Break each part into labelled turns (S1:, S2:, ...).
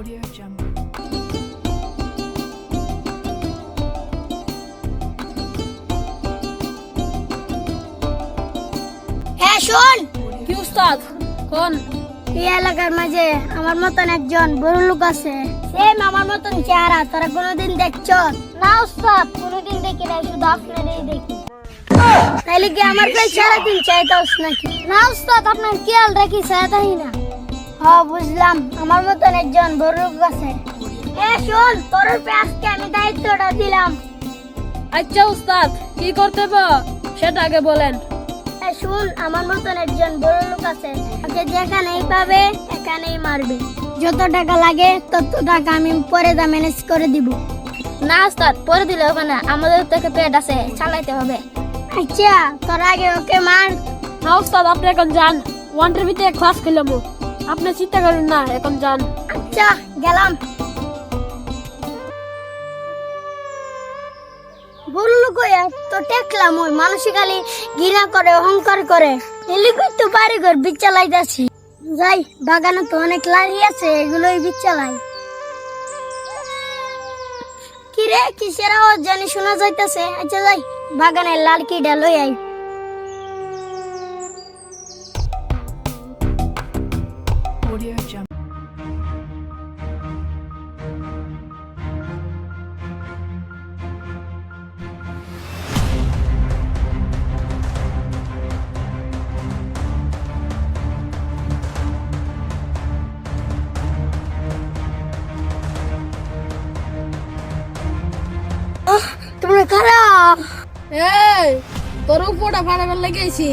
S1: Audio Jungle.
S2: হ্যাঁ শোন!
S3: কি উস্তাদ? কোন?
S2: এই এলাকার মাঝে আমার মতন একজন বড় লোক আছে। সেম আমার মতন চেহারা তোরা কোনোদিন দেখছ? না উস্তাদ কোনোদিন দেখি নাই শুধু আপনারই দেখি। তাইলে কি আমার কাছে সারাদিন চাইতাস নাকি? না উস্তাদ আপনার খেয়াল রাখি চাইতাই না। হ বুঝলাম। আমার মতন একজন বড় লোক আছে। এ শোন তোর আজকে আমি দায়িত্বটা দিলাম।
S3: আচ্ছা উস্তাদ কি করতে হবে সেটা আগে বলেন।
S2: শুন আমার মতন একজন বড় লোক আছে। ওকে যেখানেই পাবে এখানেই মারবে। যত টাকা লাগে তত টাকা আমি পরে দা ম্যানেজ করে দিব।
S4: না উস্তাদ পরে দিলে হবে না। আমাদের থেকে পেট আছে চালাইতে হবে।
S2: আচ্ছা তোর আগে ওকে মার।
S3: না উস্তাদ আপনি এখন যান। ওয়ান টিভিতে ক্লাস খেলাম আপনি চিন্তা করেন না, এখন যান।
S2: আচ্ছা গেলাম। বড় লোক তো টেকলাম ওই ঘৃণা করে, অহংকার করে। এলিগুই তো বাড়ি ঘর চালাইতেছি যাই, বাগানে তো অনেক লারি আছে, এগুলোই বিচ চালাই কিরে, কিসের আওয়াজ জানি, শোনা যাইতেছে। আচ্ছা যাই, বাগানের লালকিটা লই আই।
S3: তোর উপরটা ফাটাবার লেগেছি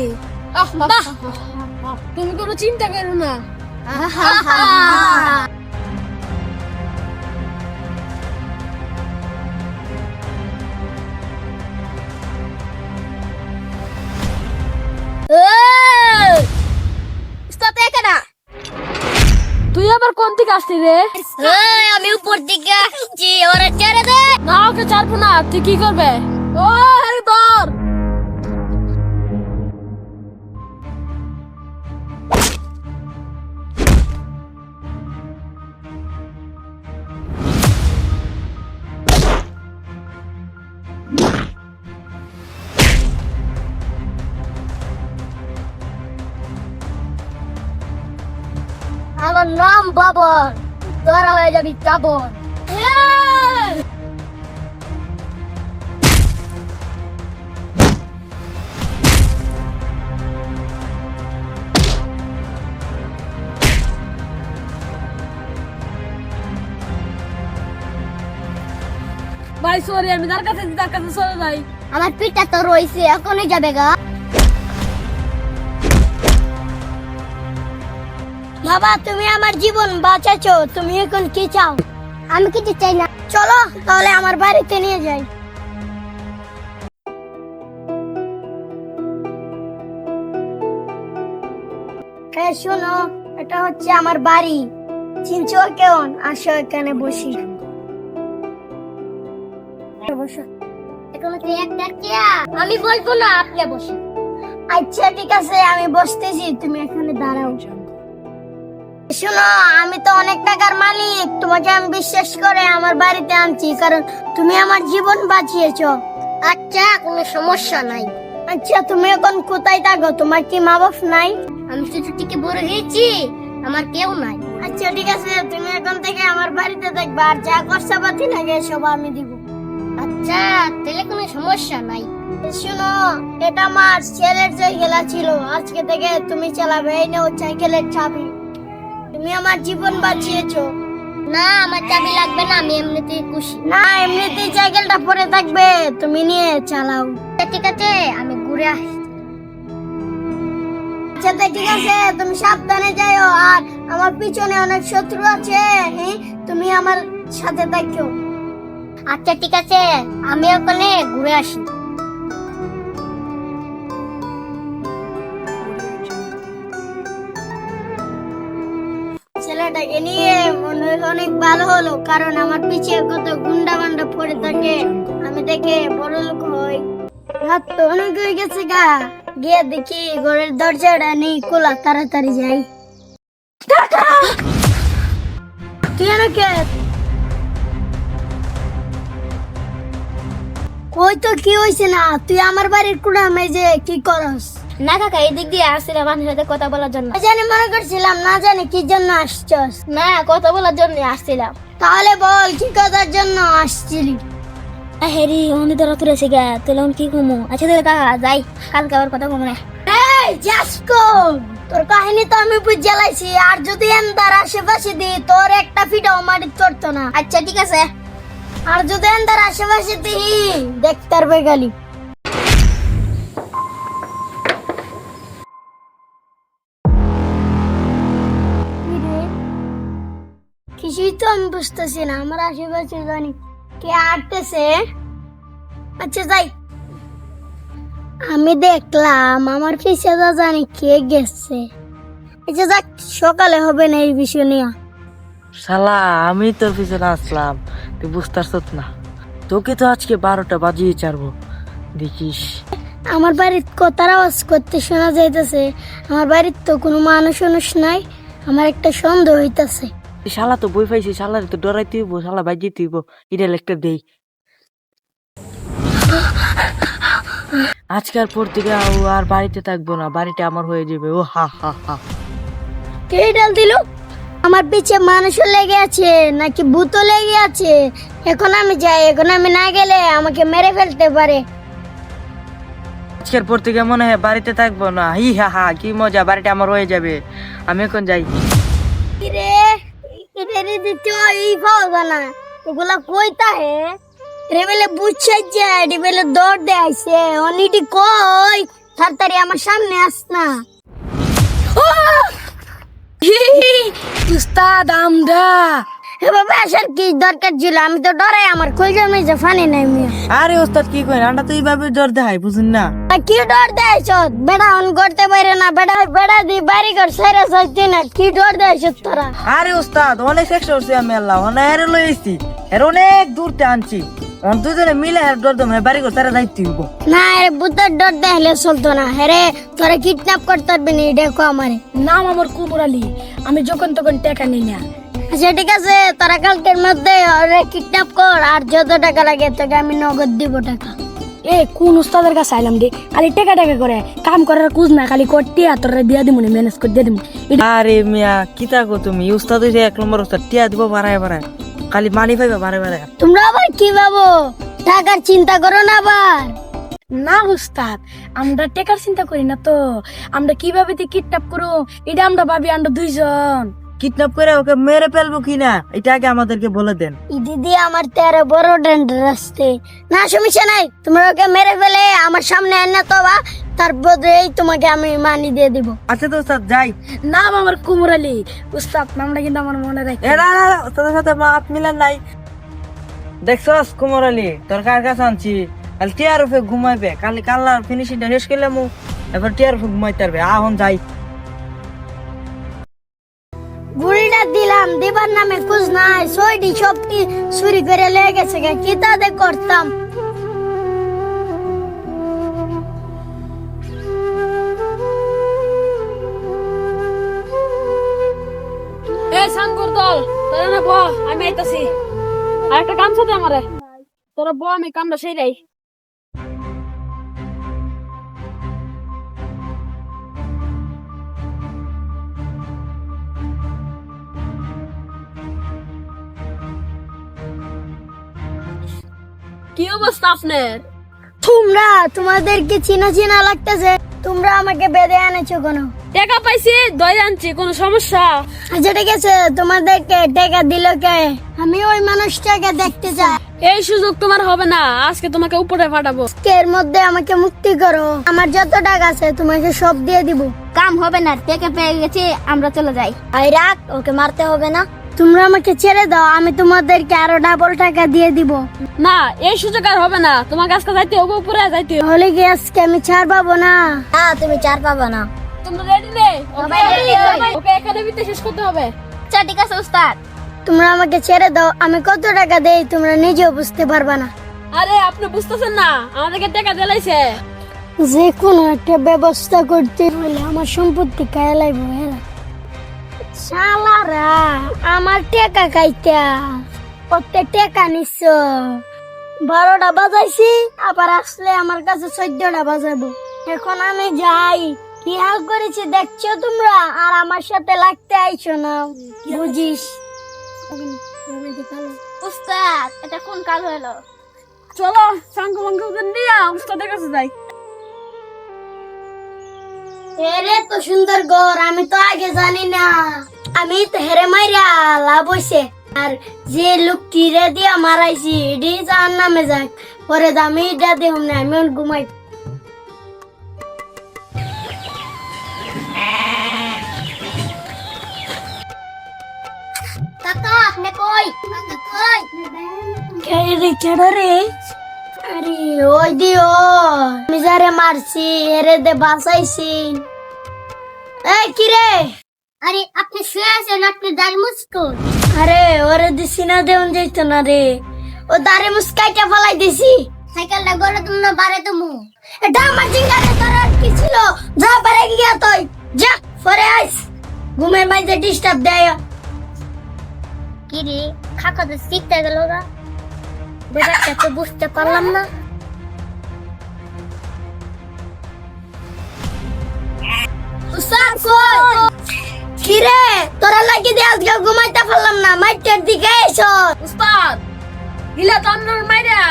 S3: তুমি কোনো চিন্তা করো না। তুই আবার কোন দিকে আসছি রে?
S4: আমি উপর দিকে আসছি ওরা ছেড়ে দে।
S3: না ওকে ছাড়বো না। তুই কি করবে? ও আরে ধর
S2: আমার নাম বাবর। তোরা হয়ে যাবি চাবর
S3: ভাই সরি আমি তার কাছে তার কাছে চলে যাই।
S2: আমার পিঠটা তো রয়েছে এখনই যাবে গা। বাবা তুমি আমার জীবন বাঁচাছো তুমি এখন কি চাও? আমি কিছু চাই না। চলো তাহলে আমার বাড়িতে নিয়ে যাই। হ্যাঁ শোনো এটা হচ্ছে আমার বাড়ি। চিনছো কেমন আসো এখানে বসি। বসো।
S4: এখানে তুই একটা আমি বলব না আপনি বসে
S2: আচ্ছা ঠিক আছে আমি বসতেছি। তুমি এখানে দাঁড়াও. শোনো আমি তো অনেক টাকার মালিক। তোমাকে আমি বিশ্বাস করে আমার বাড়িতে আনছি কারণ তুমি আমার জীবন বাঁচিয়েছো।
S4: আচ্ছা কোনো সমস্যা নাই।
S2: আচ্ছা তুমি এখন কোথায় থাকো? তোমার কি মা বাপ নাই?
S4: আমি ছোট থেকে বড় হয়েছি আমার কেউ নাই।
S2: আচ্ছা ঠিক আছে তুমি এখন থেকে আমার বাড়িতে থাকবে আর যা খরচাপাতি লাগে সব আমি দিব।
S4: আচ্ছা তাহলে কোনো সমস্যা নাই।
S2: শোনো এটা আমার ছেলের সাইকেলা ছিল আজকে থেকে তুমি চালাবে এই নাও সাইকেলের চাবি। তুমি আমার জীবন বাঁচিয়েছো।
S4: না আমার চাবি লাগবে না আমি এমনিতেই খুশি।
S2: না এমনিতেই সাইকেলটা পরে থাকবে তুমি নিয়ে চালাও।
S4: আচ্ছা, ঠিক আছে আমি ঘুরে আসি।
S2: আচ্ছা ঠিক আছে তুমি সাবধানে যাও আর আমার পিছনে অনেক শত্রু আছে হ্যাঁ তুমি আমার সাথে থাকো
S4: আচ্ছা ঠিক আছে আমি ওখানে ঘুরে আসি।
S2: নিয়ে অনেক ভালো হলো, কারণ আমার কত গুন্ডা বান্ডা পড়ে থাকে। আমি দেখে বড় লোক হই। রাত তো অনেক হয়ে গেছে গা। গিয়ে দেখি ঘরের দরজাটা নেই, খোলা, তাড়াতাড়ি যাই। তো কি হইছে না? তুই আমার বাড়ির কুড়া মেজে কি করস?
S4: না কাকা এই দিক দিয়ে আসছিলাম মানুষের সাথে কথা বলার জন্য।
S2: জানি মনে করছিলাম না জানি কি জন্য আসছস।
S4: না কথা বলার জন্য আসছিলাম।
S2: তাহলে বল কি কথার জন্য আসছিলি?
S4: হেরি অন্য তোরা তুলেছে গা তুলে কি ঘুমো আচ্ছা তাহলে কাকা যাই কালকে আবার কথা ঘুমো না।
S2: এই জাসকো তোর কাহিনী তো আমি বুঝে লাইছি আর যদি এন্দার আশেপাশে দি তোর একটা ফিটাও মাটি চড়তো না।
S4: আচ্ছা ঠিক আছে।
S2: আর যদি এন্দার আশেপাশে দি দেখতে পারবে গালি। কিছুই তো আমি বুঝতেছি না আমার আশেপাশে জানি কে আটতেছে আচ্ছা যাই। আমি দেখলাম আমার পিছনে জানি কে গেছে। আচ্ছা যাক সকালে হবে না এই বিষয় নিয়ে।
S5: শালা আমি তোর পিছনে আসলাম। তুই বুঝতে পারছত না। তোকে তো আজকে বারোটা বাজিয়ে ছাড়বো। দেখিস।
S2: আমার বাড়ির কথার আওয়াজ করতে শোনা যাইতেছে। আমার বাড়ির তো কোনো মানুষ অনুষ নাই। আমার একটা সন্দেহ হইতাছে।
S5: শালা তো বই পাইছি শালার তো ডরাই তুইব শালা বাজিয়ে তুইব এটা একটা দেই। আজকের পর থেকে আর বাড়িতে থাকব না বাড়িটা আমার হয়ে যাবে ও হা হা হা।
S2: কে ডাল দিল? আমার পিছে মানুষও লেগে আছে নাকি ভূতও লেগে আছে? এখন আমি যাই এখন আমি না গেলে আমাকে মেরে ফেলতে পারে।
S5: আজকের পর থেকে মনে হয় বাড়িতে থাকব না হি হা হা কি মজা বাড়িটা আমার হয়ে যাবে। আমি এখন যাই।
S2: রে এটা দিতে এই পাওয়া না এগুলা কইতা হে রেবেলে বুঝছে যে রেবেলে বেলে দৌড় দেয়াইছে অনিটি কই তাড়াতাড়ি আমার সামনে আস না
S3: উস্তাদ আমরা
S2: এভাবে আসার কি দরকার ছিল? আমি তো ডরাই আমার কইজার মেজে ফানি নাই মিয়া।
S5: আরে ওস্তাদ কি করেন আন্ডা তো এইভাবে জ্বর দেখাই বুঝুন না।
S2: আর কি ডর দেয়ছ বেড়া অন করতে পারে না বেড়া বেড়া দি বাড়ি ঘর সেরে সইতে না কি ডর দেয়ছ তোরা?
S5: আরে ওস্তাদ অনেক চেষ্টা করছি আমি আল্লাহ অনেক হেরে লই এসছি এর অনেক দূরতে আনছি। অন দুজনে মিলে হের ডর দম বাড়ি করে তারা যাইতে হইব।
S2: না আরে বুতার ডর দেখলে চলতো না। হ্যাঁ তোরা কিডন্যাপ করতে পারবি না দেখো আমারে।
S3: নাম আমার কুমুর আলী আমি যখন তখন টাকা নিই না।
S2: আচ্ছা ঠিক আছে তোরা কালকের মধ্যে ওরে কিডন্যাপ কর আর যত টাকা লাগে তোকে আমি নগদ দিব টাকা।
S3: এ কোন উস্তাদের কাছে আইলাম রে? খালি টাকা টাকা করে। কাম করার কুজ না খালি করতে আর তোরা দিয়া দিমু ম্যানেজ করে দিয়ে দিমু।
S5: আরে মিয়া কিতা গো তুমি? উস্তাদ হইছে এক নম্বর উস্তাদ টিয়া দিব বাড়ায় বাড়ায়। খালি মানি পাইবা বাড়ায় বাড়ায়।
S2: তোমরা আবার কি ভাবো? টাকার চিন্তা করো না আবার।
S3: না উস্তাদ আমরা টাকার চিন্তা করি না তো। আমরা কীভাবে কিডন্যাপ করো এটা আমরা ভাবি আমরা দুইজন।
S5: কিডন্যাপ করে ওকে মেরে ফেলব কিনা এটা আগে আমাদেরকে বলে দেন।
S2: দিদি আমার তেরো বড় ডেন্ডার আসতে না সমস্যা নাই। তোমরা ওকে মেরে ফেলে আমার সামনে এনে তো বা তার বদলেই তোমাকে আমি মানি দিয়ে দিব।
S5: আচ্ছা তো যাই।
S3: নাম আমার কুমুর আলী উস্তাদ নামটা কিন্তু আমার মনে রাখি।
S5: এ না না সাথে মিলান নাই। দেখছস কুমার আলী তোর কার কাছে আনছি? কাল টিয়ার উপরে ঘুমাইবে কালি কাল্লার ফিনিশিংটা শেষ করলে মু এবার টিয়ার উপরে ঘুমাইতে পারবে। আহন যাই।
S2: গুড়িটা দিলাম, দিবার নামে কুছ নাই সইটি সবটি চুরি করে লেগে গেছে কি তাদের করতাম?
S3: এ সাঙ্কুর দল, তোরা না ব আমি আইতাছি। আর একটা কাম সাথে আমারে। তোরা ব আমি কামটা সেই কি অবস্থা আপনার?
S2: তোমরা তোমাদেরকে চিনা চিনা লাগতেছে। তোমরা আমাকে বেঁধে আনেছো কোনো?
S3: টাকা পাইছি দই আনছি কোনো সমস্যা?
S2: আচ্ছা ঠিক আছে তোমাদেরকে টাকা দিল কে? আমি ওই মানুষটাকে দেখতে চাই।
S3: এই সুযোগ তোমার হবে না আজকে তোমাকে উপরে পাঠাবো।
S2: এর মধ্যে আমাকে মুক্তি করো। আমার যত টাকা আছে তোমাকে সব দিয়ে দিব।
S4: কাম হবে না টেকে পেয়ে গেছি আমরা চলে যাই।
S2: আই রাখ ওকে মারতে হবে না। তোমরা আমাকে ছেড়ে দাও আমি তোমাদেরকে আরও ডাবল টাকা দিয়ে দিব।
S3: না এই সুযোগ আর হবে না। তোমার আজকে যাইতে হবে উপরে যাইতে
S2: হলে কি আজকে আমি ছাড় পাবো না? হ্যাঁ তুমি ছাড় পাবো না।
S3: তোমরা রেডি নে। ওকে একাডেমিতে শেষ করতে হবে।
S4: আচ্ছা ঠিক আছে উস্তাদ।
S2: তোমরা আমাকে ছেড়ে দাও আমি কত টাকা দেই তোমরা নিজেও বুঝতে পারবে না।
S3: আরে আপনি বুঝতেছেন না আমাদেরকে টাকা দিলাইছে।
S2: যে কোনো একটা ব্যবস্থা করতে হলে আমার সম্পত্তি কায় লাগবে এরা শালারা আমার টেকা খাইতা প্রত্যেক টেকা নিচ্ছ বারোটা বাজাইছি আবার আসলে আমার কাছে চোদ্দটা বাজাবো। এখন আমি যাই। কি হাল করেছি দেখছ তোমরা? আর আমার সাথে লাগতে আইছো না। বুঝিস?
S4: উস্তাদ এটা কোন কাল হলো?
S3: চলো সাঙ্গ মাঙ্গ নিয়ে উস্তাদের কাছে যাই।
S2: এরে তো সুন্দর ঘর আমি তো আগে জানি না। আমি তো হেরে মাইরা লাভ হইছে। আর যে লোকটি রে দিয়া মারাইছি এডি যার নামে যাক। পরে দামি এটা দেহম না আমি ঘুমাই।
S4: কাকা আপনি কই? কই?
S2: কে রে কেডো রে? আরে ওই দিও আমি যারে মারছি এরে দে বাঁচাইছি। এই কি রে
S4: আরে আপনি শুয়ে আছেন আপনি দাঁড়ি মুস্কুন
S2: আরে ওরে দিছি না দেউন যাইতো না রে ও দাঁড়ে মুস্কাইটা ফলাই দিছি
S4: সাইকেলটা গড়ে তুমি না বাড়ে তুমি
S2: এটা আমার জিঙ্গারে তোর আর কি ছিল যা পারে গিয়া তুই যা পরে আইস ঘুমের মাঝে ডিস্টার্ব দেয়
S4: কি রে খাকা তো শিখতে গেল না ব্যাপারটা তো বুঝতে পারলাম না
S2: উস্তাদ কই কিরে তোরা লাগি দে আজকে ঘুমাইতে পারলাম না মাইটের দিকে এসো।
S3: উস্তাদ ইলা তো আপনার মাইরা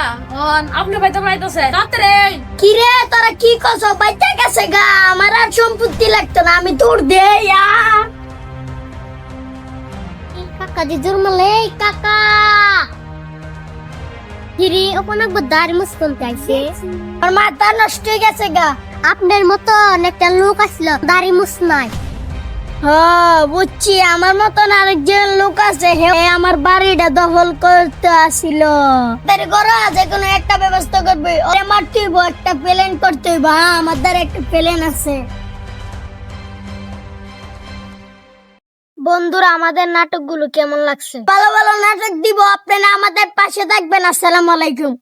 S3: অন আপনি বাইতে পাইতেছে রাত্রে
S2: কিরে তোরা কি কছ বাইতে গেছে গা আমার আর সম্পত্তি লাগতো না আমি দূর দে ইয়া।
S4: কাকা দি জুরমালে কাকা। কিরে ওখানে একবার দাঁড়ি মুস্কুন চাইছে
S2: আর মাথা নষ্ট হয়ে গেছে গা।
S4: আপনার মতন একটা লোক আসলো দাড়ি মুস নাই।
S2: হ্যাঁ বুঝছি, আমার মতন আরেকজন লোক আছে, হে আমার বাড়িটা দখল করতে আসিল। তার ঘরে যে কোনো একটা ব্যবস্থা করবে, ওরে মারতে একটা প্লেন করতে হইব হ্যাঁ আমার দ্বারা একটা প্লেন আছে। বন্ধুরা, আমাদের নাটকগুলো কেমন লাগছে? ভালো ভালো নাটক দিব, আপনারা আমাদের পাশে থাকবেন, আসসালামু আলাইকুম।